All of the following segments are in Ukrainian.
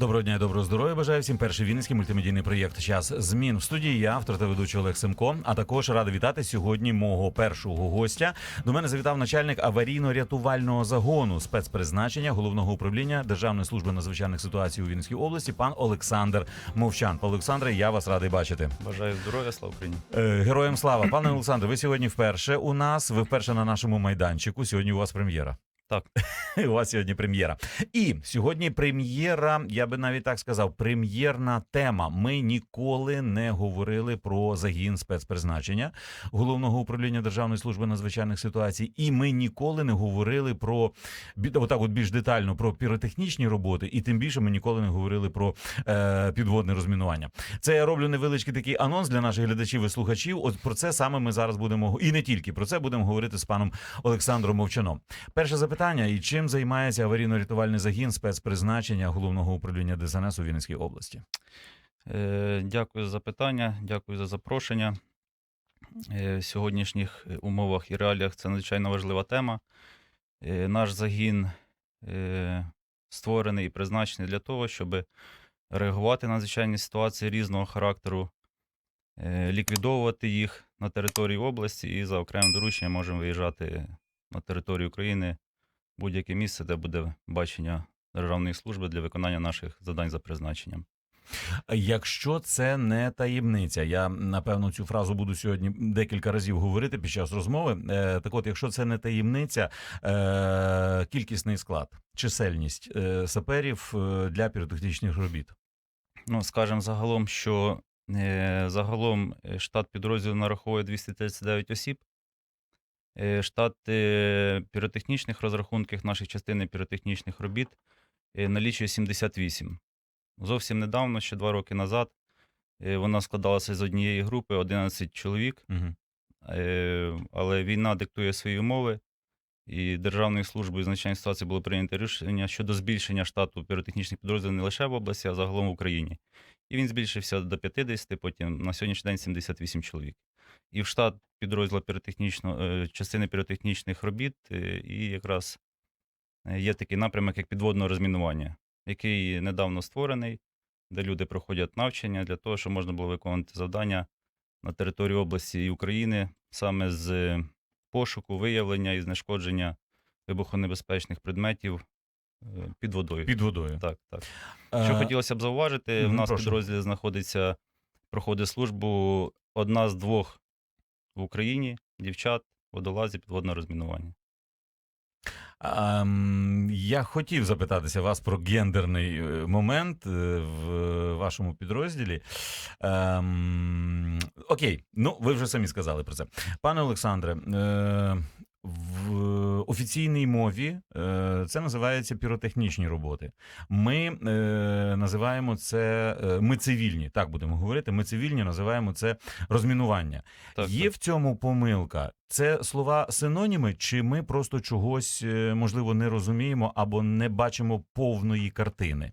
Доброго дня і доброго здоров'я. Бажаю всім перший вінницький мультимедійний проєкт Час змін в студії. Я автор та ведучий Олег Семко. А також радий вітати сьогодні мого першого гостя. До мене завітав начальник аварійно-рятувального загону спецпризначення головного управління Державної служби надзвичайних ситуацій у Вінницькій області, пан Олександр Мовчан. Пан Олександре, я вас радий бачити. Бажаю здоров'я, слава Україні. Е, Героям слава, пане Олександре. Ви сьогодні вперше у нас. Ви вперше на нашому майданчику. Сьогодні у вас прем'єра. Так. У вас сьогодні прем'єра. І сьогодні прем'єра, я би навіть так сказав, прем'єрна тема. Ми ніколи не говорили про загін спецпризначення головного управління Державної служби надзвичайних ситуацій, і ми ніколи не говорили про отак, от більш детально про піротехнічні роботи, і тим більше ми ніколи не говорили про е, підводне розмінування. Це я роблю невеличкий такий анонс для наших глядачів і слухачів. От про це саме ми зараз будемо і не тільки про це будемо говорити з паном Олександром Мовчаном. Перше запитання: і чим займається аварійно-рятувальний загін спецпризначення головного управління ДСНС у Вінницькій області? Е, Дякую за запитання, дякую за запрошення. Е, В сьогоднішніх е, умовах і реаліях це надзвичайно важлива тема. Наш загін створений і призначений для того, щоб реагувати на надзвичайні ситуації різного характеру, ліквідовувати їх на території області і за окремим дорученням можемо виїжджати на територію України будь-яке місце, де буде бачення державної служби для виконання наших завдань за призначенням. Якщо це не таємниця, я напевно цю фразу буду сьогодні декілька разів говорити під час розмови. Е, так, от, якщо це не таємниця, е, кількісний склад, чисельність е, саперів для піротехнічних робіт. Ну, скажемо загалом, що загалом штат підрозділу нараховує 239 осіб. Е, штат піротехнічних розрахунків наших частин піротехнічних робіт е, налічує 78. Зовсім недавно, ще два роки назад, е, вона складалася з однієї групи 11 чоловік. Угу. Але війна диктує свої умови, і Державною службою з надзвичайних ситуацій було прийнято рішення щодо збільшення штату піротехнічних підрозділів не лише в області, а загалом в Україні. І він збільшився до 50, потім на сьогоднішній день 78 чоловік. І в штат підрозділу піротехнічного, е, частини піротехнічних робіт, е, і якраз е, є такий напрямок, як підводне розмінування, який недавно створений, де люди проходять навчання для того, щоб можна було виконувати завдання на території області і України саме з пошуку, виявлення і знешкодження вибухонебезпечних предметів під водою. Під водою. Так, так. Що Е, хотілося б зауважити, в нас прошу. підрозділі знаходиться, проходить службу одна з двох в Україні дівчат, водолазів підводного розмінування. Я хотів запитатися вас про гендерний е, момент е, в вашому підрозділі. Ем, окей, ну ви вже самі сказали про це. Пане Олександре, е, в офіційній мові е, це називається піротехнічні роботи. Ми е, називаємо це, е, ми цивільні, так будемо говорити. Ми цивільні називаємо це розмінування. Так, Є так. в цьому помилка. Це слова синоніми, чи ми просто чогось е, можливо не розуміємо або не бачимо повної картини?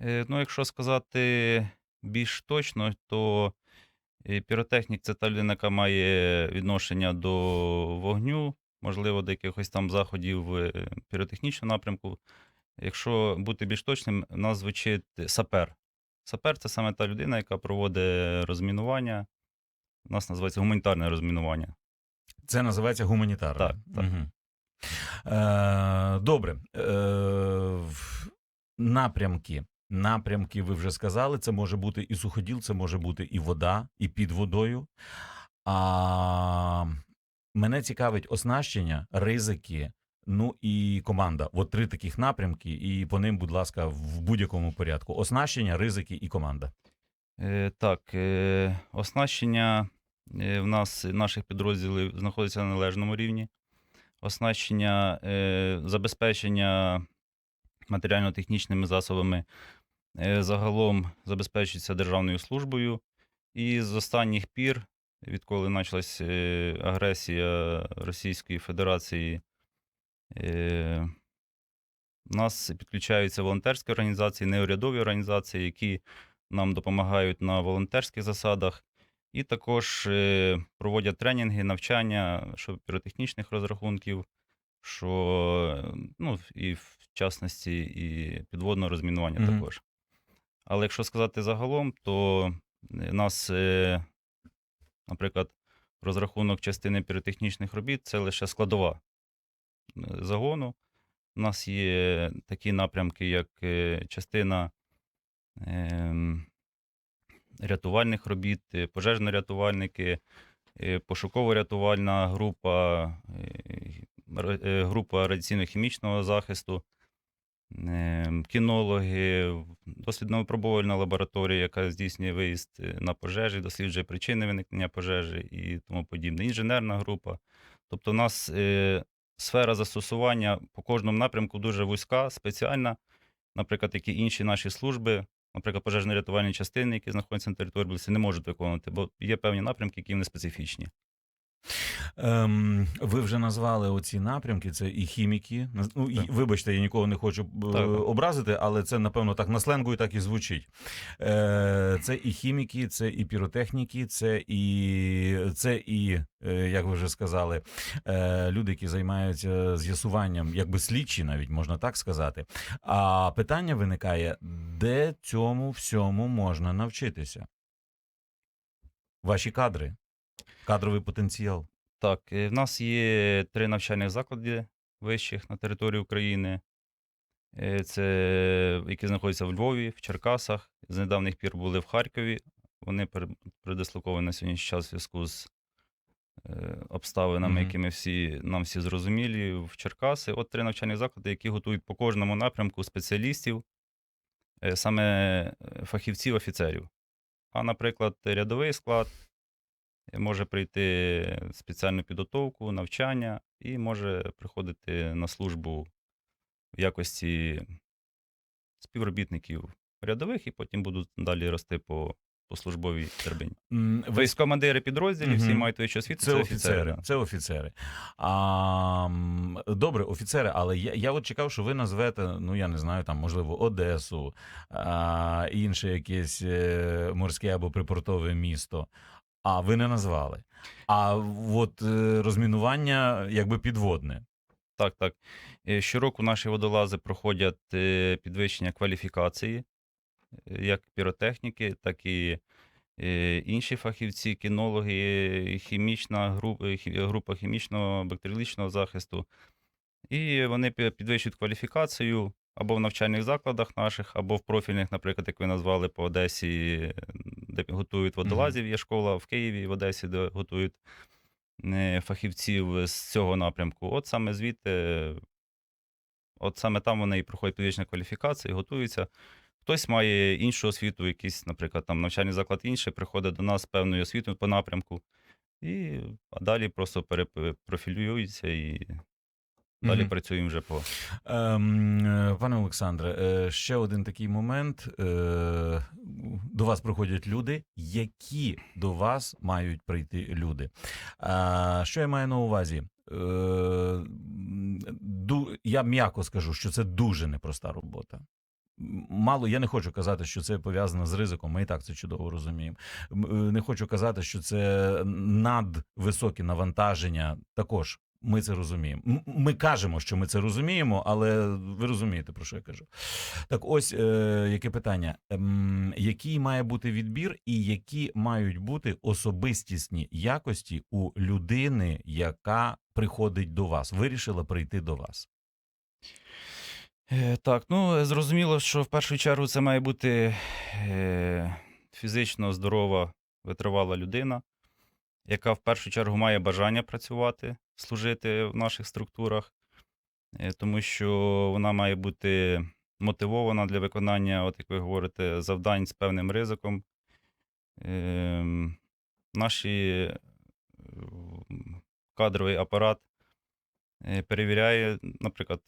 Е, Ну, якщо сказати більш точно, то е, піротехнік це та людина, яка має відношення до вогню, можливо, до якихось там заходів е, піротехнічного напрямку. Якщо бути більш точним, нас звучить сапер. Сапер це саме та людина, яка проводить розмінування. У нас називається гуманітарне розмінування. Це називається гуманітарне. Так, так. Мгм. Е, добре. Е, напрямки. Напрямки, ви вже сказали, це може бути і суходіл, це може бути і вода, і під водою. А мене цікавить оснащення, ризики, ну і команда. От три таких напрямки, і по ним, будь ласка, в будь-якому порядку. Оснащення, ризики і команда. Е, Так, е, оснащення е, в нас наших підрозділів знаходиться на належному рівні. Оснащення, е, забезпечення матеріально-технічними засобами е, загалом забезпечується Державною службою. І з останніх пір, відколи почалась е, агресія Російської Федерації, е, у нас підключаються волонтерські організації, неурядові організації, які нам допомагають на волонтерських засадах. І також е, проводять тренінги, навчання що піротехнічних розрахунків, що е, ну, і в частності, і підводного розмінування Мгм. також. Але якщо сказати загалом, то е, нас, е, наприклад, розрахунок частини піротехнічних робіт це лише складова е, загону. У нас є такі напрямки, як е, частина ем, рятувальних робіт, е, пожежно-рятувальники, пошуково-рятувальна група, група радіаційно-хімічного захисту, е, кінологи, дослідно-випробувальна лабораторія, яка здійснює виїзд е, на пожежі, досліджує причини виникнення пожежі і тому подібне. Інженерна група. Тобто, у нас е, сфера застосування по кожному напрямку дуже вузька, спеціальна, наприклад, які інші наші служби, наприклад, пожежно-рятувальні частини, які знаходяться на території області, не можуть виконувати, бо є певні напрямки, які вони специфічні. Ем, ви вже назвали оці напрямки, це і хіміки. Ну, і, вибачте, я нікого не хочу е, Так. образити, але це, напевно, так на сленгу і так і звучить. Е, це і хіміки, це і піротехніки, це і, це і е, як ви вже сказали, е, люди, які займаються з'ясуванням, якби слідчі, навіть можна так сказати. А питання виникає, де цьому всьому можна навчитися? Ваші кадри, кадровий потенціал. Так, е, в нас є три навчальних заклади вищих на території України. Е, Це які знаходяться в Львові, в Черкасах. З недавніх пір були в Харкові. Вони передислоковані на сьогоднішній час в зв'язку з е, обставинами, Мгм. які ми всі, нам всі зрозумілі, в Черкаси. От три навчальні заклади, які готують по кожному напрямку спеціалістів, саме е, фахівців, офіцерів. А, наприклад, рядовий склад може прийти спеціальну підготовку, навчання і може приходити на службу в якості співробітників рядових, і потім будуть далі рости по, по службовій драбині. М, Ви Тобто командири підрозділів, всі Мгм. мають вищу освіту, Це, офіцери. да. Це офіцери. А, добре, офіцери, але я, я от чекав, що ви назвете, ну я не знаю, там, можливо, Одесу, а, інше якесь е, морське або припортове місто. А ви не назвали. А от е, розмінування якби підводне. Так, так. Е, Щороку наші водолази проходять е, підвищення кваліфікації, як піротехніки, так і інші фахівці, кінологи, хімічна група, група хімічного бактеріологічного захисту. І вони підвищують кваліфікацію або в навчальних закладах наших, або в профільних, наприклад, як ви назвали по Одесі, де готують водолазів, є школа в Києві, в Одесі, де готують е, фахівців з цього напрямку. От саме звідти, от саме там вони і проходять підвищення кваліфікації, готуються. Хтось має іншу освіту, якийсь, наприклад, там навчальний заклад інший, приходить до нас з певною освітою по напрямку, і а далі просто перепрофілюються і далі Мгм. працюємо вже по. Ем, е, пане Олександре, е, ще один такий момент. Е, До вас приходять люди, які до вас мають прийти люди. Що я маю на увазі? Я м'яко скажу, що це дуже непроста робота. Мало я не хочу казати, що це пов'язано з ризиком. Ми і так це чудово розуміємо. Не хочу казати, що це надвисокі навантаження. Також ми це розуміємо. Ми кажемо, що ми це розуміємо, але ви розумієте, про що я кажу. Так, ось е, яке питання: Ем, який має бути відбір, і які мають бути особистісні якості у людини, яка приходить до вас, вирішила прийти до вас. Е, Так, ну зрозуміло, що в першу чергу це має бути е, фізично здорова, витривала людина, яка в першу чергу має бажання працювати, служити в наших структурах, е, тому що вона має бути мотивована для виконання, от як ви говорите, завдань з певним ризиком. Ем, Наші е, кадровий апарат е, перевіряє, наприклад,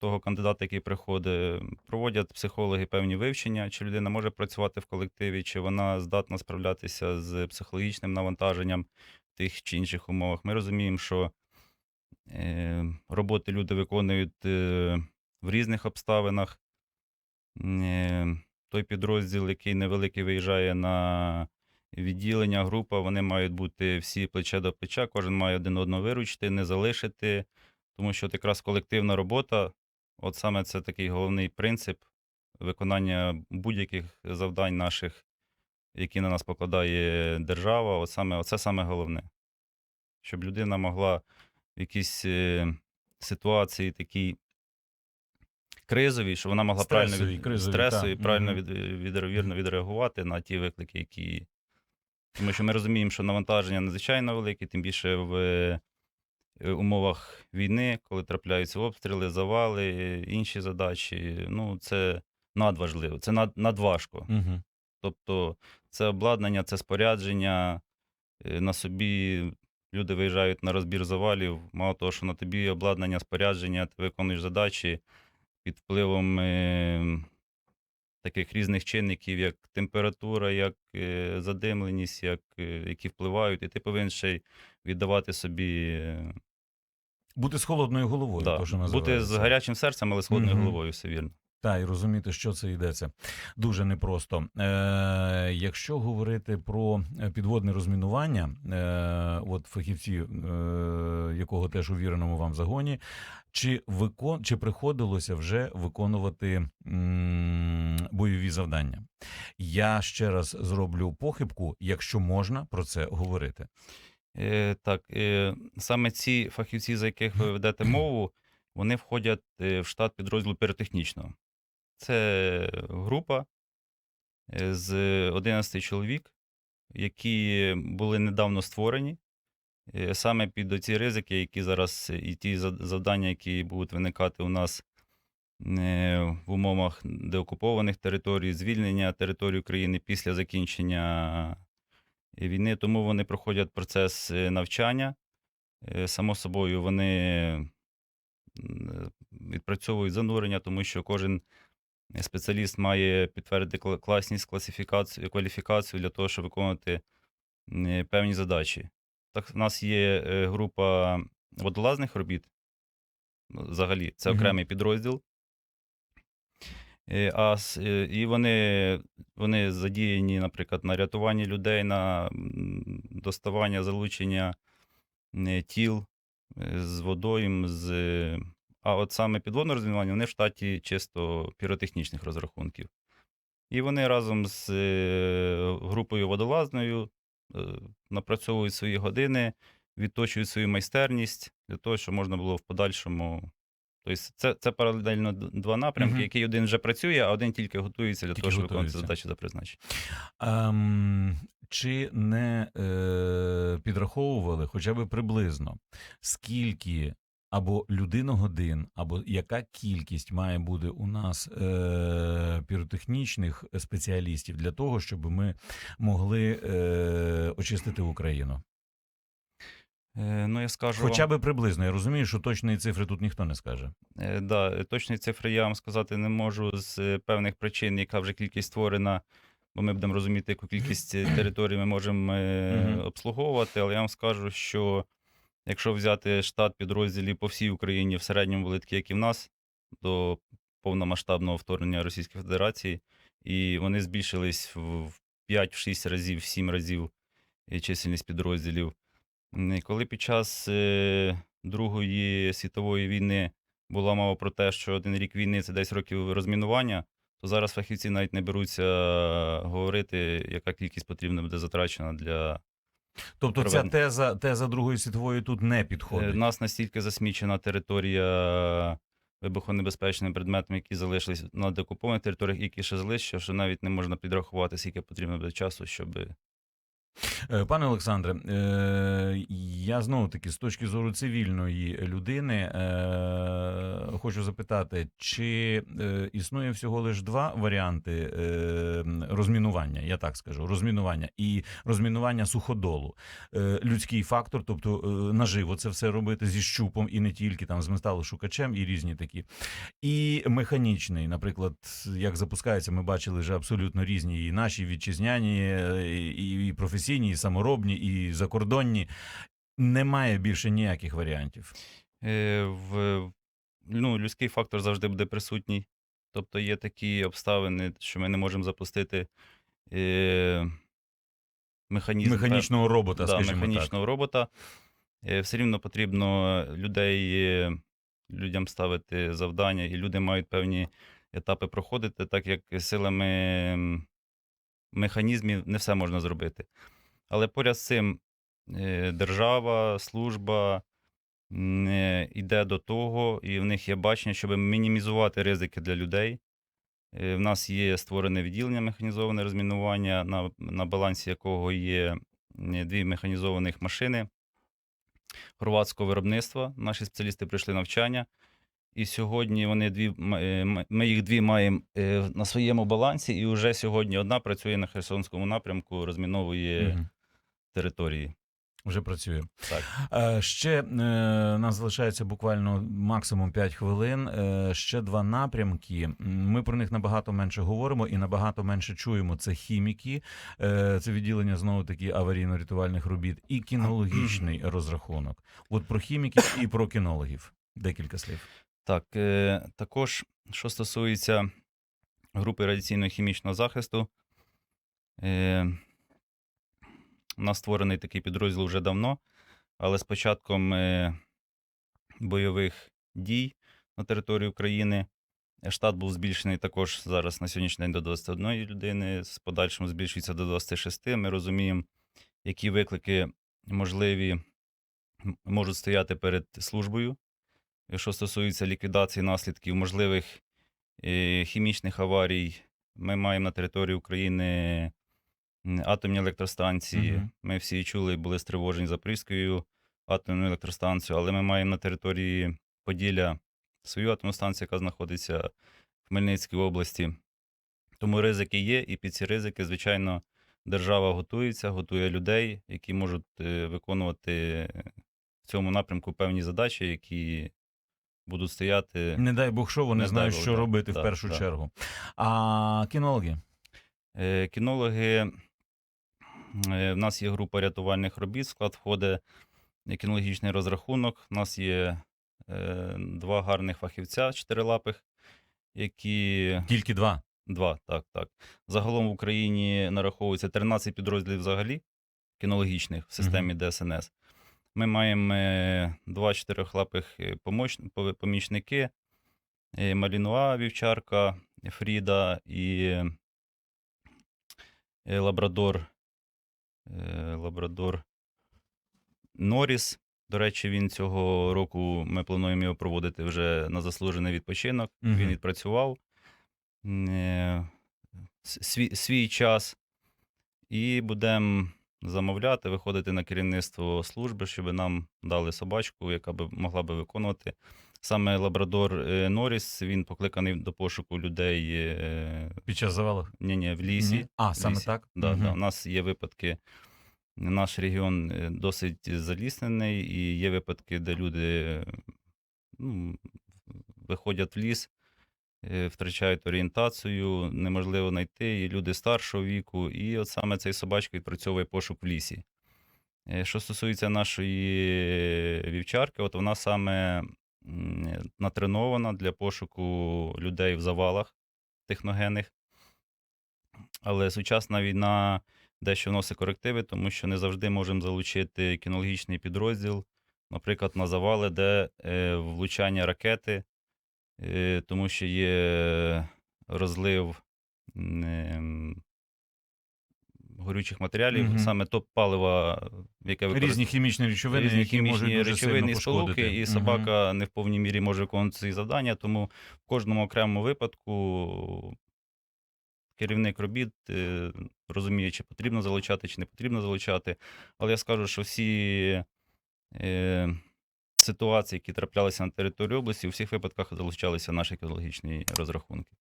того кандидата, який приходить, проводять психологи певні вивчення, чи людина може працювати в колективі, чи вона здатна справлятися з психологічним навантаженням в тих чи інших умовах. Ми розуміємо, що е, роботи люди виконують е, в різних обставинах. Е, той підрозділ, який невеликий виїжджає на відділення, група, вони мають бути всі плече до плеча, кожен має один одного виручити, не залишити. Тому що якраз колективна робота, от саме це такий головний принцип виконання будь-яких завдань наших, які на нас покладає держава. От саме, оце саме головне. Щоб людина могла в якійсь е, ситуації такій кризовій, щоб вона могла Стресовій, правильно від, кризовій, стресовій, так. правильно від, вірно відреагувати на ті виклики, які. Тому що ми розуміємо, що навантаження надзвичайно велике, тим більше в е, умовах війни, коли трапляються обстріли, завали, е, інші задачі. Ну, це надважливо, це над, надважко. Угу. Тобто, це обладнання, це спорядження. е, На собі люди виїжджають на розбір завалів. Мало того, що на тобі обладнання, спорядження, ти виконуєш задачі під впливом е, таких різних чинників, як температура, як е, задимленість, як, е, які впливають, і ти повинен ще й віддавати собі. е, Бути з холодною головою, да, то, що бути з гарячим серцем, але з холодною Мгм. головою, все вірно. Та, і розуміти, що це йдеться. Дуже непросто. Е, якщо говорити про е, підводне розмінування, е, от фахівці, е, якого теж у віреному вам загоні, чи, викон, чи приходилося вже виконувати м, бойові завдання? Я ще раз зроблю похибку, якщо можна про це говорити. Е, так, е, саме ці фахівці, за яких ви ведете мову, вони входять е, в штат підрозділу піротехнічного. Це група з 11 чоловік, які були недавно створені. Саме під ці ризики, які зараз і ті завдання, які будуть виникати у нас в умовах деокупованих територій, звільнення території України після закінчення війни, тому вони проходять процес е, навчання. Е, Само собою, вони відпрацьовують занурення, тому що кожен спеціаліст має підтвердити класність, класифікацію, кваліфікацію для того, щоб виконувати е, певні задачі. Так, у нас є е, група водолазних робіт. Взагалі, це окремий підрозділ. Е, А, е, і вони, вони задіяні, наприклад, на рятуванні людей, на доставання, залучення е, тіл з водою. З... А от саме підводне розмінування, вони в штаті чисто піротехнічних розрахунків. І вони разом з групою водолазною напрацьовують свої години, відточують свою майстерність для того, щоб можна було в подальшому. Тобто це, це паралельно два напрямки, Мгм. який один вже працює, а один тільки готується для Тільки того, щоб виконувати задачі за призначенням. Ем, чи не е, підраховували хоча б приблизно, скільки або людиногодин, або яка кількість має бути у нас е, піротехнічних спеціалістів для того, щоб ми могли е, очистити Україну? Е, ну, я скажу Хоча вам, б приблизно. Я розумію, що точної цифри тут ніхто не скаже. е, да, точної цифри я вам сказати не можу з е, певних причин, яка вже кількість створена, бо ми будемо розуміти, яку кількість е, територій ми можемо е, Мгм. обслуговувати. Але я вам скажу, що якщо взяти штат підрозділів по всій Україні в середньому були такі, як і в нас, до повномасштабного вторгнення Російської Федерації, і вони збільшились в в 5-6 разів, в 7 разів е, чисельність підрозділів. Коли під час е, Другої світової війни була мова про те, що один рік війни це 10 років розмінування, то зараз фахівці навіть не беруться говорити, яка кількість потрібна буде затрачена для Тобто, ця теза, теза Другої світової тут не Е, підходить. нас настільки засмічена територія вибухонебезпечними предметами, які залишились на деокупованих територіях, які ще залишаться, що навіть не можна підрахувати, скільки потрібно буде часу, щоб Пане Олександре, е, я знову таки з точки зору цивільної людини е, хочу запитати, чи е, існує всього лише два варіанти е, розмінування, я так скажу, розмінування і розмінування суходолу. Е, людський фактор, тобто е, наживо це все робити зі щупом і не тільки там з металошукачем і різні такі. І механічний, наприклад, як запускається, ми бачили вже абсолютно різні і наші вітчизняні, е, і, і професійні, і саморобні, і закордонні. Немає більше ніяких варіантів. Е, в, ну, людський фактор завжди буде присутній. Тобто є такі обставини, що ми не можемо запустити е, механізм. Механічного робота, да, скажімо механічного робота. Е, все рівно потрібно людей, е, людям ставити завдання, і люди мають певні етапи проходити, так як силами механізмів не все можна зробити. Але поряд з цим е, держава, служба е, йде до того, і в них є бачення, щоб мінімізувати ризики для людей. Е, В нас є створене відділення механізоване розмінування, на, на балансі якого є е, дві механізованих машини хорватського виробництва. Наші спеціалісти пройшли навчання. І сьогодні вони дві, е, ми їх дві маємо е, на своєму балансі, і вже сьогодні одна працює на Херсонському напрямку, розміновує Мгм. території. Вже працює. Так. Е, Ще нам залишається буквально максимум 5 хвилин. Ще два напрямки. Ми про них набагато менше говоримо і набагато менше чуємо. Це хіміки, це відділення знову таки аварійно-рятувальних робіт і кінологічний розрахунок. От про хіміків і про кінологів. Декілька слів. Так, е, також, що стосується групи радіаційно-хімічного захисту, е, у нас створений такий підрозділ вже давно, але з початком е, бойових дій на території України штат був збільшений також зараз на сьогоднішній день до 21 людини, з подальшим збільшується до 26. Ми розуміємо, які виклики можливі можуть стояти перед службою. Що стосується ліквідації наслідків можливих е, хімічних аварій, ми маємо на території України атомні електростанції. Мгм. Ми всі чули були стривожені Запорізькою атомною електростанцією, але ми маємо на території Поділля свою атомну станцію, яка знаходиться в Хмельницькій області. Тому ризики є, і під ці ризики, звичайно, держава готується, готує людей, які можуть е, виконувати в цьому напрямку певні задачі, які будуть стояти. Не дай Бог, що вони Не знають, Бог, що робити в першу да. чергу. А кінологи. Е, Кінологи. е, В нас є група рятувальних робіт, склад входить кінологічний розрахунок. У нас є е, два гарних фахівця чотирилапих, які Тільки два. Два, так, так. Загалом в Україні нараховується 13 підрозділів взагалі кінологічних в системі ДСНС. Ми маємо е, два чотирьохлапих е, помічники: е, Малінуа, вівчарка, Фріда і Лабрадор. Лабрадор Норіс. До речі, він цього року ми плануємо його проводити вже на заслужений відпочинок. Мгм. Він відпрацював свій, свій час, і будемо замовляти, виходити на керівництво служби, щоб нам дали собачку, яка би могла би виконувати. Саме Лабрадор е, Норіс, він покликаний до пошуку людей е, Під час завалу. ні, ні, в лісі. Ні? А, саме лісі. так? Да, Мгм. да. У нас є випадки. Наш регіон е, досить заліснений, і є випадки, де люди ну, виходять в ліс, втрачають орієнтацію, неможливо знайти, і люди старшого віку. І от саме цей собачка відпрацьовує пошук в лісі. Е, Що стосується нашої вівчарки, от вона саме натренована для пошуку людей в завалах техногенних. Але сучасна війна дещо вносить корективи, тому що не завжди можемо залучити кінологічний підрозділ, наприклад, на завали, де е, влучання ракети, е, тому що є розлив ем, горючих матеріалів, Мгм. саме топ-палива, яке Різні хімічні речовини, різні які можуть хімічні дуже речовини сильно і сполуки, і собака не в повній мірі може виконувати ці завдання, тому в кожному окремому випадку керівник робіт е, розуміє, чи потрібно залучати, чи не потрібно залучати. Але я скажу, що всі ситуації, які траплялися на території області, у всіх випадках залучалися наші екологічні розрахунки.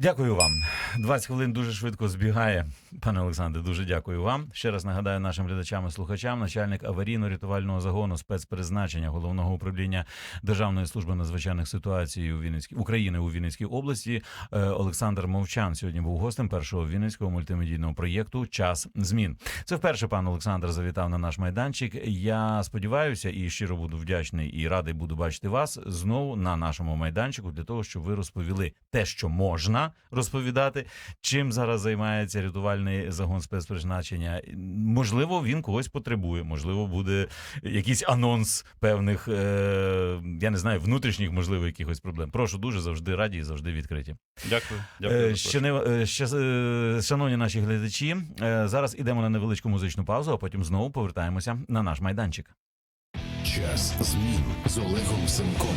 Дякую вам. 20 хвилин дуже швидко збігає. Пане Олександре, дуже дякую вам. Ще раз нагадаю нашим глядачам і слухачам, начальник аварійно-рятувального загону спецпризначення головного управління Державної служби надзвичайних ситуацій у Вінницькій України у Вінницькій області. е, Олександр Мовчан сьогодні був гостем першого вінницького мультимедійного проєкту Час змін. Це вперше пан Олександр завітав на наш майданчик. Я сподіваюся і щиро буду вдячний і радий буду бачити вас знову на нашому майданчику для того, щоб ви розповіли те, що можна, Розповідати, чим зараз займається рятувальний загон спецпризначення. Можливо, він когось потребує, можливо, буде якийсь анонс певних, е, я не знаю, внутрішніх, можливо, якихось проблем. Прошу дуже завжди раді і завжди відкриті. Дякую. Дякую. Е, Ще не е, ще, шановні наші глядачі. Зараз ідемо на невеличку музичну паузу, а потім знову повертаємося на наш майданчик. Час змін з Олегом Семком.